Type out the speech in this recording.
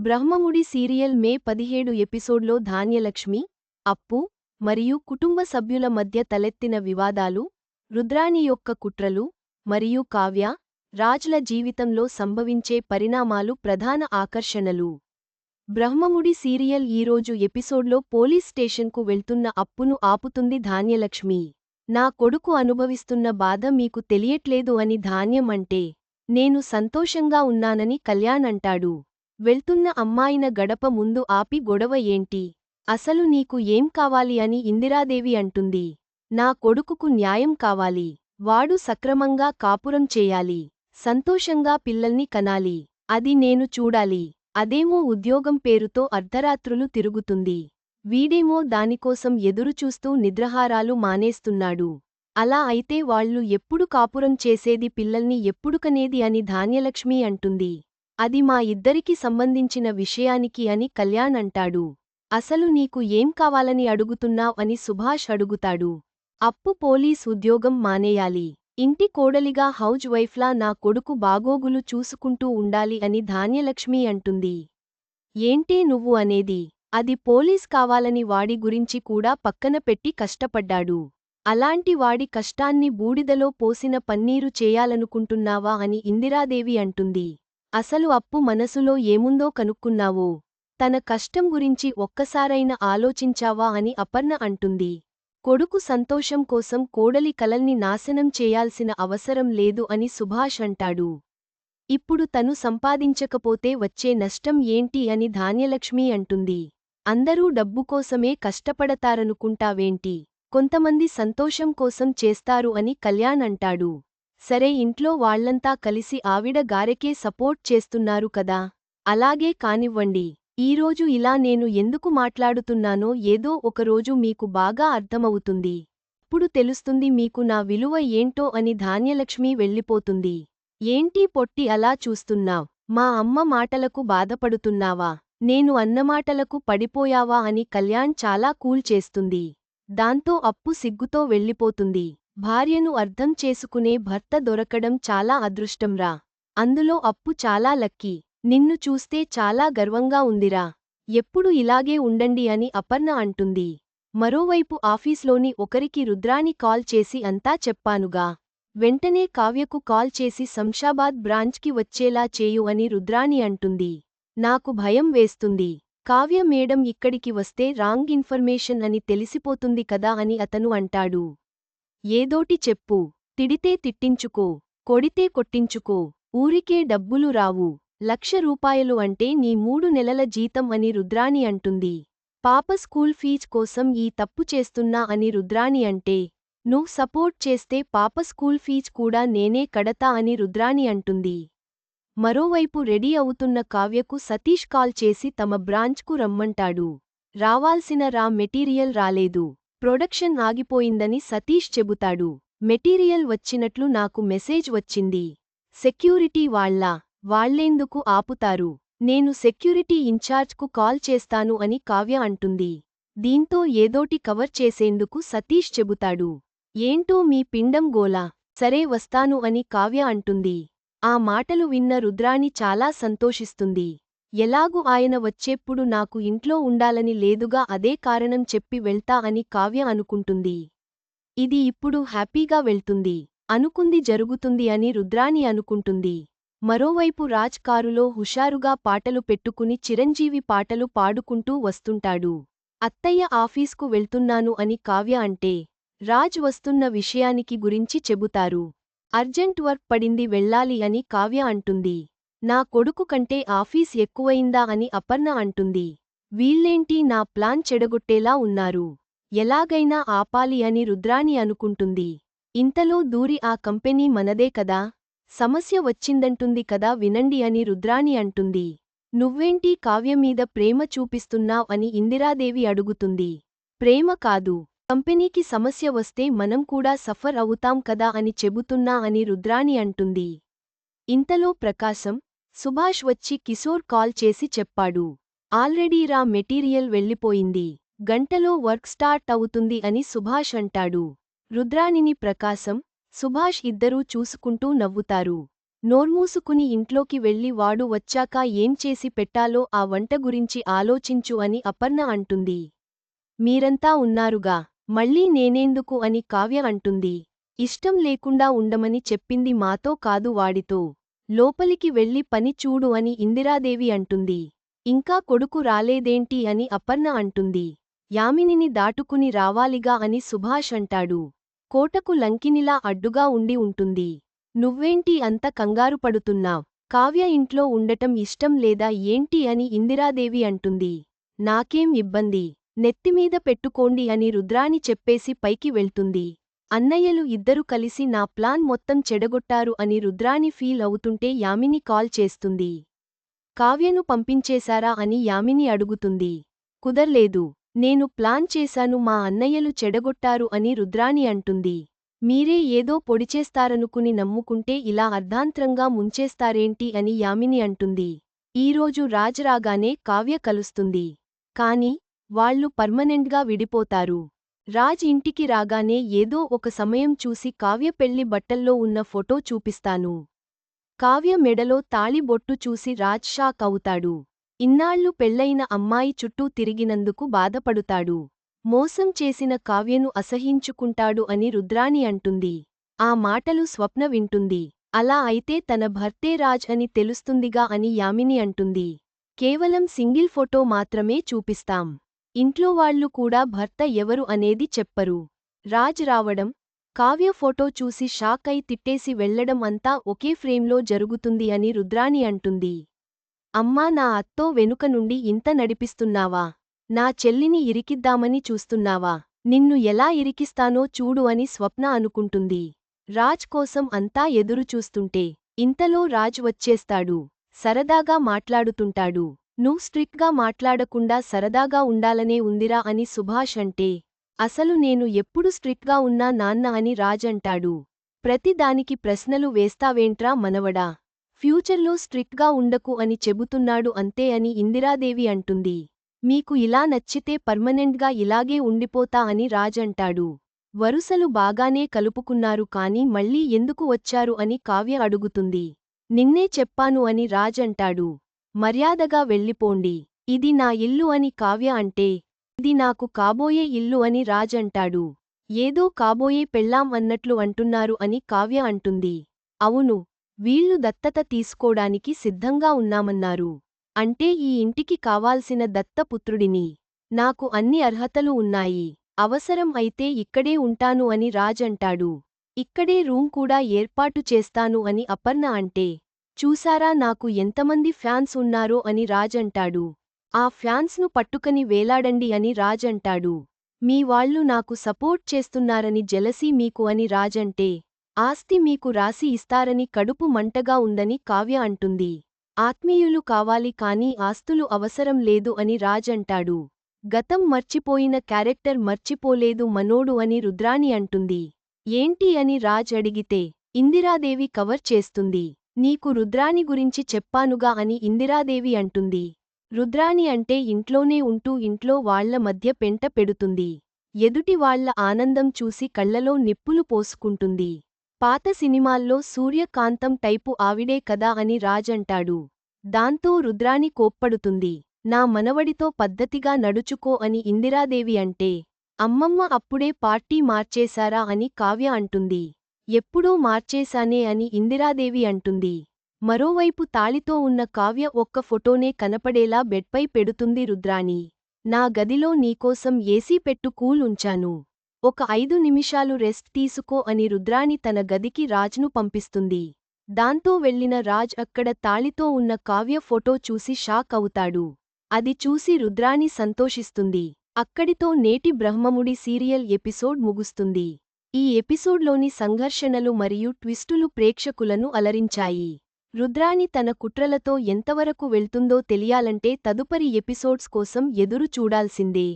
Brahmamudi serial మే పదిహేడు ఎపిసోడ్లో ధాన్యలక్ష్మి అప్పు మరియు కుటుంబ సభ్యుల మధ్య తలెత్తిన వివాదాలు రుద్రాణి యొక్క కుట్రలు మరియు కావ్య రాజ్ల జీవితంలో సంభవించే పరిణామాలు ప్రధాన ఆకర్షణలు. బ్రహ్మముడి సీరియల్ ఈరోజు ఎపిసోడ్లో పోలీస్ స్టేషన్కు వెళ్తున్న అప్పును ఆపుతుంది ధాన్యలక్ష్మి. నా కొడుకు అనుభవిస్తున్న బాధ మీకు తెలియట్లేదు అని ధాన్యం అంటే నేను సంతోషంగా ఉన్నానని కళ్యాణ్ అంటాడు. వెళ్తున్న అమ్మాయిన గడప ముందు ఆపి గొడవ ఏంటి? అసలు నీకు ఏం కావాలి అని ఇందిరాదేవి అంటుంది. నా కొడుకుకు న్యాయం కావాలి. వాడు సక్రమంగా కాపురం చేయాలి. సంతోషంగా పిల్లల్ని కనాలి. అది నేను చూడాలి. అదేమో ఉద్యోగం పేరుతో అర్ధరాత్రులు తిరుగుతుంది. వీడేమో దానికోసం ఎదురుచూస్తూ నిద్రహారాలు మానేస్తున్నాడు. అలా అయితే వాళ్ళు ఎప్పుడు కాపురం చేసేది పిల్లల్ని ఎప్పుడు కనేది అని ధాన్యలక్ష్మి అంటుంది. అది మా ఇద్దరికి సంబంధించిన విషయానికి అని కళ్యాణ్ అంటాడు. అసలు నీకు ఏం కావాలని అడుగుతున్నావ్ అని సుభాష్ అడుగుతాడు. అప్పు పోలీస్ ఉద్యోగం మానేయాలి. ఇంటి కోడలిగా హౌజ్ వైఫ్లా నా కొడుకు బాగోగులు చూసుకుంటూ ఉండాలి అని ధాన్యలక్ష్మి అంటుంది. ఏంటే నువ్వు అనేది? అది పోలీస్ కావాలని వాడి గురించి కూడా పక్కన పెట్టి కష్టపడ్డాడు. అలాంటి వాడి కష్టాన్ని బూడిదలో పోసిన పన్నీరు చేయాలనుకుంటున్నావా అని ఇందిరాదేవి అంటుంది. అసలు అప్పు మనసులో ఏముందో కనుక్కున్నావో. తన కష్టం గురించి ఒక్కసారైనా ఆలోచించావా అని అపర్ణ అంటుంది. కొడుకు సంతోషం కోసం కోడలి కలల్ని నాశనం చేయాల్సిన అవసరం లేదు అని సుభాష్ అంటాడు. ఇప్పుడు తను సంపాదించకపోతే వచ్చే నష్టం ఏంటి అని ధాన్యలక్ష్మి అంటుంది. అందరూ డబ్బుకోసమే కష్టపడతారనుకుంటావేంటి? కొంతమంది సంతోషం కోసం చేస్తారు అని కళ్యాణ్ అంటాడు. సరే ఇంట్లో వాళ్ళంతా కలిసి ఆవిడ గారెకే సపోర్ట్ చేస్తున్నారు కదా. అలాగే కానివ్వండి. ఈరోజు ఇలా నేను ఎందుకు మాట్లాడుతున్నానో ఏదో ఒకరోజు మీకు బాగా అర్థమవుతుంది. ఇప్పుడు తెలుస్తుంది మీకు నా విలువ ఏంటో అని ధాన్యలక్ష్మి వెళ్ళిపోతుంది. ఏంటి పొట్టి అలా చూస్తున్నావ్? మా అమ్మ మాటలకు బాధపడుతున్నావా? నేను అన్నమాటలకు పడిపోయావా అని కళ్యాణ్ చాలా కూల్ చేస్తుంది. దాంతో అప్పు సిగ్గుతో వెళ్ళిపోతుంది. భార్యను అర్థం చేసుకునే భర్త దొరకడం చాలా అదృష్టంరా అందులో అప్పు చాలా లక్కీ. నిన్ను చూస్తే చాలా గర్వంగా ఉందిరా. ఎప్పుడు ఇలాగే ఉండండి అని అపర్ణ అంటుంది. మరోవైపు ఆఫీస్లోని ఒకరికి రుద్రాని కాల్ చేసి అంతా చెప్పానుగా. వెంటనే కావ్యకు కాల్ చేసి శంషాబాద్ బ్రాంచ్కి వచ్చేలా చేయు అని రుద్రాని అంటుంది. నాకు భయం వేస్తుంది. కావ్య మేడం ఇక్కడికి వస్తే రాంగ్ ఇన్ఫర్మేషన్ అని తెలిసిపోతుంది కదా అని అతను అంటాడు. ఏదోటి చెప్పు. తిడితే తిట్టించుకో. కొడితే కొట్టించుకో. ఊరికే డబ్బులు రావు. లక్ష రూపాయలు అంటే నీ మూడు నెలల జీతం అని రుద్రాణి అంటుంది. పాప స్కూల్ ఫీజ్ కోసం ఈ తప్పు చేస్తున్నా అని రుద్రాణి అంటే నువ్వు సపోర్ట్ చేస్తే పాప స్కూల్ ఫీజ్ కూడా నేనే కడతా అని రుద్రాణి అంటుంది. మరోవైపు రెడీ అవుతున్న కావ్యకు సతీష్ కాల్ చేసి తమ బ్రాంచ్కు రమ్మంటాడు. రావాల్సిన రా మెటీరియల్ రాలేదు. ప్రొడక్షన్ ఆగిపోయిందని సతీష్ చెబుతాడు. మెటీరియల్ వచ్చినట్లు నాకు మెసేజ్ వచ్చింది. సెక్యూరిటీ వాళ్ళ వాళ్ళేందుకు ఆపుతారు? నేను సెక్యూరిటీ ఇన్ఛార్జ్కు కాల్ చేస్తాను అని కావ్య అంటుంది. దీంతో ఏదోటి కవర్ చేసేందుకు సతీష్ చెబుతాడు. ఏంటో మీ పిండం గోలా. సరే వస్తాను అని కావ్య అంటుంది. ఆ మాటలు విన్న రుద్రాణి చాలా సంతోషిస్తుంది. ఎలాగు ఆయన వచ్చేప్పుడు నాకు ఇంట్లో ఉండాలని లేదుగా అదే కారణం చెప్పి వెళ్తా అని కావ్య అనుకుంటుంది. ఇది ఇప్పుడు హ్యాపీగా వెళ్తుంది. అనుకుంది జరుగుతుంది అని రుద్రాణి అనుకుంటుంది. మరోవైపు రాజ్ కారులో హుషారుగా పాటలు పెట్టుకుని చిరంజీవి పాటలు పాడుకుంటూ వస్తుంటాడు. అత్తయ్య ఆఫీస్కు వెళ్తున్నాను అని కావ్య అంటే రాజ్ వస్తున్న విషయానికి గురించి చెబుతారు. అర్జెంట్ వర్క్ పడింది వెళ్ళాలి అని కావ్య అంటుంది. నా కొడుకు కంటే ఆఫీస్ ఎక్కువయిందా అని అపర్ణ అంటుంది. వీళ్ళేంటి నా ప్లాన్ చెడగొట్టేలా ఉన్నారు? ఎలాగైనా ఆపాలి అని రుద్రాణి అనుకుంటుంది. ఇంతలో దూరి ఆ కంపెనీ మనదే కదా? సమస్య వచ్చిందంటుంది కదా వినండి అని రుద్రాణి అంటుంది. నువ్వేంటి కావ్యమీద ప్రేమ చూపిస్తున్నావ్ అని ఇందిరాదేవి అడుగుతుంది. ప్రేమ కాదు. కంపెనీకి సమస్య వస్తే మనం కూడా సఫర్ అవుతాం కదా అని చెబుతున్నా అని రుద్రాణి అంటుంది. ఇంతలో ప్రకాశం సుభాష్ వచ్చి కిశోర్ కాల్ చేసి చెప్పాడు. ఆల్రెడీ రా మెటీరియల్ వెళ్ళిపోయింది. గంటలో వర్క్ స్టార్ట్ అవుతుంది అని సుభాష్ అంటాడు. రుద్రాణిని ప్రకాశం సుభాష్ ఇద్దరూ చూసుకుంటూ నవ్వుతారు. నోర్మూసుకుని ఇంట్లోకి వెళ్ళి వాడు వచ్చాక ఏం చేసి పెట్టాలో ఆ వంట గురించి ఆలోచించు అని అపర్ణ అంటుంది. మీరంతా ఉన్నారుగా మళ్ళీ నేనేందుకు అని కావ్య అంటుంది. ఇష్టం లేకుండా ఉండమని చెప్పింది మాతో కాదు వాడితో. లోపలికి వెళ్ళి పని చూడు అని ఇందిరాదేవి అంటుంది. ఇంకా కొడుకు రాలేదేంటి అని అపర్ణ అంటుంది. యామినిని దాటుకుని రావాలిగా అని సుభాష్ అంటాడు. కోటకు లంకినిలా అడ్డుగా ఉండి ఉంటుంది. నువ్వేంటి అంత కంగారు పడుతున్నావ్ కావ్య ఇంట్లో ఉండటం ఇష్టం లేదా ఏంటి అని ఇందిరాదేవి అంటుంది. నాకేం ఇబ్బంది? నెత్తిమీద పెట్టుకోండి అని రుద్రాని చెప్పేసి పైకి వెళ్తుంది. అన్నయ్యలు ఇద్దరు కలిసి నా ప్లాన్ మొత్తం చెడగొట్టారు అని రుద్రాని ఫీల్ అవుతుంటే యామిని కాల్ చేస్తుంది. కావ్యను పంపించేశారా అని యామిని అడుగుతుంది. కుదర్లేదు నేను ప్లాన్ చేశాను మా అన్నయ్యలు చెడగొట్టారు అని రుద్రాణి అంటుంది. మీరే ఏదో పొడిచేస్తారనుకుని నమ్ముకుంటే ఇలా అర్ధాంత్రంగా ముంచేస్తారేంటి అని యామిని అంటుంది. ఈరోజు రాజరాగానే కావ్య కలుస్తుంది. కాని వాళ్ళు పర్మనెంట్గా విడిపోతారు. రాజ్ ఇంటికి రాగానే ఏదో ఒక సమయం చూసి కావ్య పెళ్ళి బట్టల్లో ఉన్న ఫోటో చూపిస్తాను. కావ్య మెడలో తాళిబొట్టు చూసి రాజ్ షాక్ అవుతాడు. ఇన్నాళ్ళు పెళ్ళైన అమ్మాయి చుట్టూ తిరిగినందుకు బాధపడుతాడు. మోసం చేసిన కావ్యను అసహించుకుంటాడు అని రుద్రాణి అంటుంది. ఆ మాటలు స్వప్న వింటుంది. అలా అయితే తన భర్తే రాజ్ అని తెలుస్తుందిగా అని యామిని అంటుంది. కేవలం సింగిల్ ఫోటో మాత్రమే చూపిస్తాం. ఇంట్లో వాళ్ళు కూడా భర్త ఎవరు అనేది చెప్పరు. రాజ్ రావడం కావ్య ఫోటో చూసి షాక్ అయి తిట్టేసి వెళ్ళడం అంతా ఒకే ఫ్రేమ్లో జరుగుతుంది అని రుద్రాణి అంటుంది. అమ్మా నా అత్తో వెనుక నుండి ఇంత నడిపిస్తున్నావా? నా చెల్లిని ఇరికిద్దామని చూస్తున్నావా? నిన్ను ఎలా ఇరికిస్తానో చూడు అని స్వప్న అనుకుంటుంది. రాజ్ కోసం అంతా ఎదురుచూస్తుంటే ఇంతలో రాజ్ వచ్చేస్తాడు. సరదాగా మాట్లాడుతుంటాడు. నువ్వు స్ట్రిక్ట్గా మాట్లాడకుండా సరదాగా ఉండాలనే ఉందిరా అని సుభాష్ అంటే అసలు నేను ఎప్పుడు స్ట్రిక్ట్గా ఉన్నా నాన్న అని రాజంటాడు ప్రతిదానికి ప్రశ్నలు వేస్తావేంట్రా మనవడా? ఫ్యూచర్లో స్ట్రిక్ట్గా ఉండకు అని చెబుతున్నాడు అంతే అని ఇందిరాదేవి అంటుంది. మీకు ఇలా నచ్చితే పర్మనెంట్గా ఇలాగే ఉండిపోతా అని రాజంటాడు వరుసలు బాగానే కలుపుకున్నారు కాని మళ్ళీ ఎందుకు వచ్చారు అని కావ్య అడుగుతుంది. నిన్నే చెప్పాను అని రాజంటాడు మర్యాదగా వెళ్ళిపోండి. ఇది నా ఇల్లు అని కావ్య అంటే ఇది నాకు కాబోయే ఇల్లు అని రాజంటాడు ఏదో కాబోయే పెళ్ళాం అన్నట్లు అంటున్నారు అని కావ్య అంటుంది. అవును వీళ్ళు దత్తత తీసుకోడానికి సిద్ధంగా ఉన్నామన్నారు. అంటే ఈ ఇంటికి కావాల్సిన దత్తపుత్రుడిని. నాకు అన్ని అర్హతలు ఉన్నాయి. అవసరం అయితే ఇక్కడే ఉంటాను అని రాజంటాడు ఇక్కడే రూమ్ కూడా ఏర్పాటు చేస్తాను అని అపర్ణ అంటే చూసారా నాకు ఎంతమంది ఫ్యాన్స్ ఉన్నారో అని రాజంటాడు ఆ ఫ్యాన్స్ను పట్టుకని వేలాడండి అని రాజంటాడు మీ వాళ్ళు నాకు సపోర్ట్ చేస్తున్నారని జలసీ మీకు అని రాజంటే ఆస్తి మీకు రాసి ఇస్తారని కడుపు మంటగా ఉందని కావ్య అంటుంది. ఆత్మీయులు కావాలి కాని ఆస్తులు అవసరం లేదు అని రాజంటాడు గతం మర్చిపోయిన క్యారెక్టర్ మర్చిపోలేదు మనోడు అని రుద్రాణి అంటుంది. ఏంటి అని రాజ్ అడిగితే ఇందిరాదేవి కవర్ చేస్తుంది. నీకు రుద్రాని గురించి చెప్పానుగా అని ఇందిరాదేవి అంటుంది. రుద్రాని అంటే ఇంట్లోనే ఉంటూ ఇంట్లో వాళ్ళ మధ్య పెంట పెడుతుంది. ఎదుటి వాళ్ళ ఆనందం చూసి కళ్ళలో నిప్పులు పోసుకుంటుంది. పాత సినిమాల్లో సూర్యకాంతం టైపు ఆవిడే కదా అని రాజంటాడు దాంతో రుద్రాని కోప్పడుతుంది. నా మనవడితో పద్ధతిగా నడుచుకో అని ఇందిరాదేవి అంటే అమ్మమ్మ అప్పుడే పార్టీ మార్చేశారా అని కావ్య అంటుంది. ఎప్పుడూ మార్చేశానే అని ఇందిరాదేవి అంటుంది. మరోవైపు తాళితో ఉన్న కావ్య ఒక్క ఫోటోనే కనపడేలా బెడ్పై పెడుతుంది రుద్రాణి. నా గదిలో నీకోసం ఏసీ పెట్టు కూల్ ఉంచాను. ఒక ఐదు నిమిషాలు రెస్ట్ తీసుకో అని రుద్రాణి తన గదికి రాజ్ను పంపిస్తుంది. దాంతో వెళ్ళిన రాజ్ అక్కడ తాళితో ఉన్న కావ్య ఫోటో చూసి షాక్ అవుతాడు. అది చూసి రుద్రాణి సంతోషిస్తుంది. అక్కడితో నేటి బ్రహ్మముడి సీరియల్ ఎపిసోడ్ ముగుస్తుంది. ఈ ఎపిసోడ్లోని సంఘర్షణలు మరియు ట్విస్టులు ప్రేక్షకులను అలరించాయి. రుద్రాణి తన కుట్రలతో ఎంతవరకు వెళ్తుందో తెలియాలంటే తదుపరి ఎపిసోడ్స్ కోసం ఎదురు చూడాల్సిందే